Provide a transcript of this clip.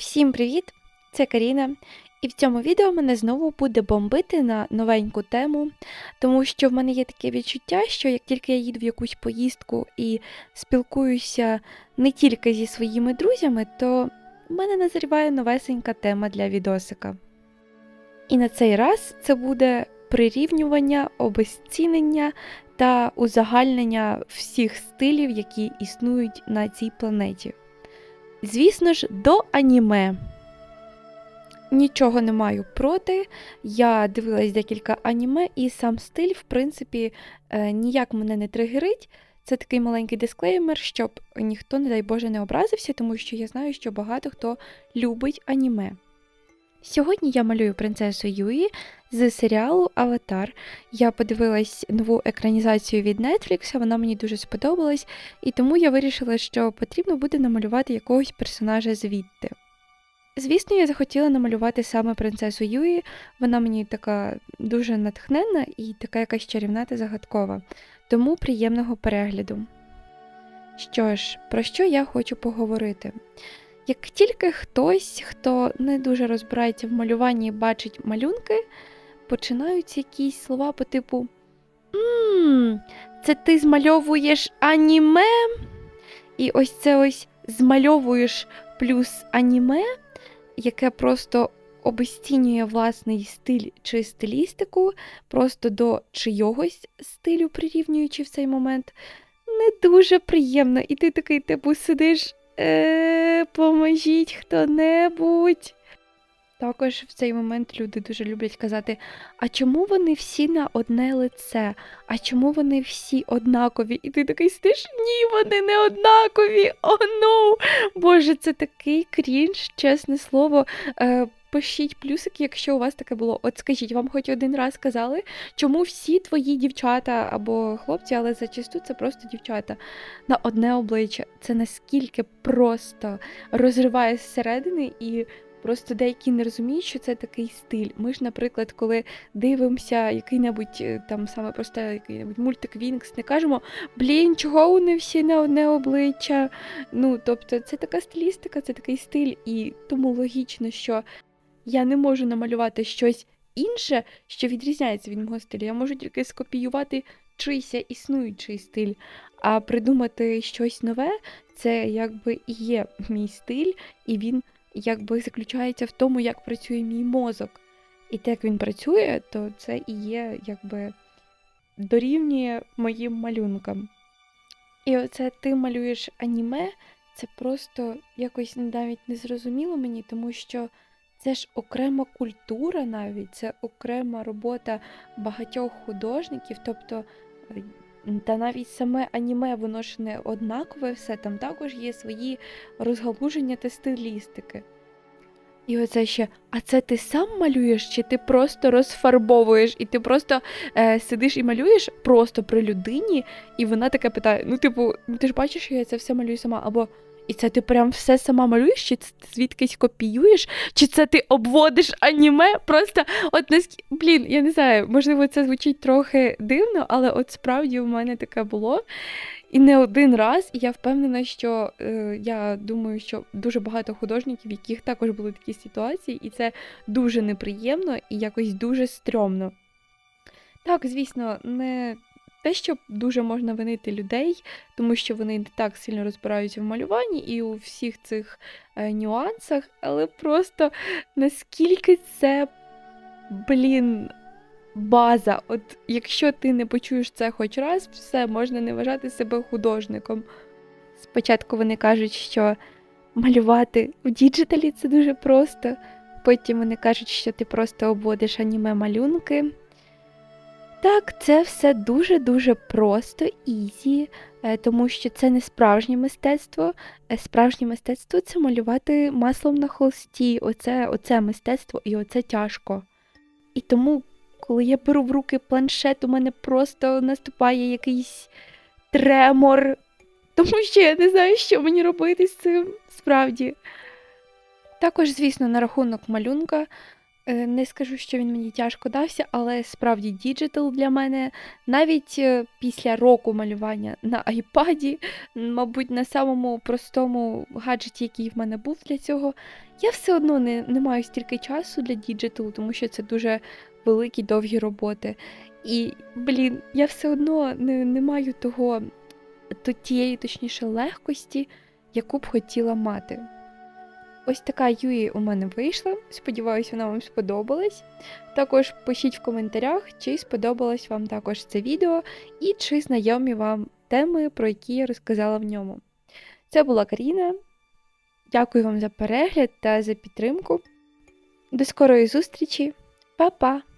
Всім привіт! Це Каріна. І в цьому відео мене знову буде бомбити на новеньку тему, тому що в мене є таке відчуття, що як тільки я їду в якусь поїздку і спілкуюся не тільки зі своїми друзями, то в мене назріває новесенька тема для відосика. І на цей раз це буде прирівнювання, обезцінення та узагальнення всіх стилів, які існують на цій планеті. Звісно ж, до аніме. Нічого не маю проти. Я дивилась декілька аніме, і сам стиль, в принципі, е, ніяк мене не тригерить. Це такий маленький дисклеймер, щоб ніхто, не дай Боже, не образився, тому що я знаю, що багато хто любить аніме. Сьогодні я малюю принцесу Юї з серіалу Аватар. Я подивилась нову екранізацію від Netflix, вона мені дуже сподобалась, і тому я вирішила, що потрібно буде намалювати якогось персонажа звідти. Звісно, я захотіла намалювати саме принцесу Юї, вона мені така дуже натхненна і така якась чарівна та загадкова, тому приємного перегляду. Що ж, про що я хочу поговорити? Як тільки хтось, хто не дуже розбирається в малюванні, бачить малюнки, починаються якісь слова по типу Ммм, це ти змальовуєш аніме? І ось це ось змальовуєш плюс аніме, яке просто обесцінює власний стиль чи стилістику, просто до чийогось стилю прирівнюючи в цей момент. Не дуже приємно. І ти такий, типу, сидиш. Е, поможіть хто-небудь. Також в цей момент люди дуже люблять казати: а чому вони всі на одне лице? А чому вони всі однакові? І ти такий сидиш, ні, вони не однакові. О, ну! Боже, це такий крінж, чесне слово. Е, Пишіть плюсики, якщо у вас таке було. От скажіть, вам хоч один раз сказали, чому всі твої дівчата або хлопці, але зачасту це просто дівчата на одне обличчя. Це наскільки просто розриває зсередини і. Просто деякі не розуміють, що це такий стиль. Ми ж, наприклад, коли дивимося який-небудь е, там саме просте який-небудь мультик Вінкс, не кажемо блін, чого вони всі на одне обличчя. Ну, тобто, це така стилістика, це такий стиль, і тому логічно, що я не можу намалювати щось інше, що відрізняється від мого стилю. Я можу тільки скопіювати чийся існуючий стиль, а придумати щось нове це якби і є мій стиль, і він якби заключається в тому, як працює мій мозок. І те, як він працює, то це і є якби дорівнює моїм малюнкам. І оце ти малюєш аніме, це просто якось навіть не зрозуміло мені, тому що це ж окрема культура навіть, це окрема робота багатьох художників. Тобто, е, та навіть саме аніме, воно ж не однакове все, там також є свої розгалуження та стилістики. І оце ще, а це ти сам малюєш, чи ти просто розфарбовуєш, і ти просто е, сидиш і малюєш просто при людині, і вона таке питає: ну, типу, ну ти ж бачиш, що я це все малюю сама, або і це ти прям все сама малюєш, чи це ти звідкись копіюєш, чи це ти обводиш аніме? Просто от наскільки, блін, я не знаю, можливо, це звучить трохи дивно, але от справді у мене таке було. І не один раз, і я впевнена, що е, я думаю, що дуже багато художників, яких також були такі ситуації, і це дуже неприємно і якось дуже стрьомно. Так, звісно, не те, що дуже можна винити людей, тому що вони не так сильно розбираються в малюванні і у всіх цих е, нюансах, але просто наскільки це, блін, база. От якщо ти не почуєш це хоч раз, все можна не вважати себе художником. Спочатку вони кажуть, що малювати в діджиталі це дуже просто. Потім вони кажуть, що ти просто обводиш аніме малюнки. Так, це все дуже-дуже просто, ізі, е, тому що це не справжнє мистецтво. Е, справжнє мистецтво це малювати маслом на холсті. Оце, Оце мистецтво і оце тяжко. І тому, коли я беру в руки планшет, у мене просто наступає якийсь тремор, тому що я не знаю, що мені робити з цим справді. Також, звісно, на рахунок малюнка. Е, Не скажу, що він мені тяжко дався, але справді діджитал для мене навіть е, після року малювання на айпаді, мабуть, на самому простому гаджеті, який в мене був для цього, я все одно не, не маю стільки часу для діджиталу, тому що це дуже великі довгі роботи. І, блін, я все одно не, не маю того, то тієї, точніше, легкості, яку б хотіла мати. Ось така Юї у мене вийшла. Сподіваюсь, вона вам сподобалась. Також пишіть в коментарях, чи сподобалось вам також це відео, і чи знайомі вам теми, про які я розказала в ньому. Це була Каріна. Дякую вам за перегляд та за підтримку. До скорої зустрічі. Па-па!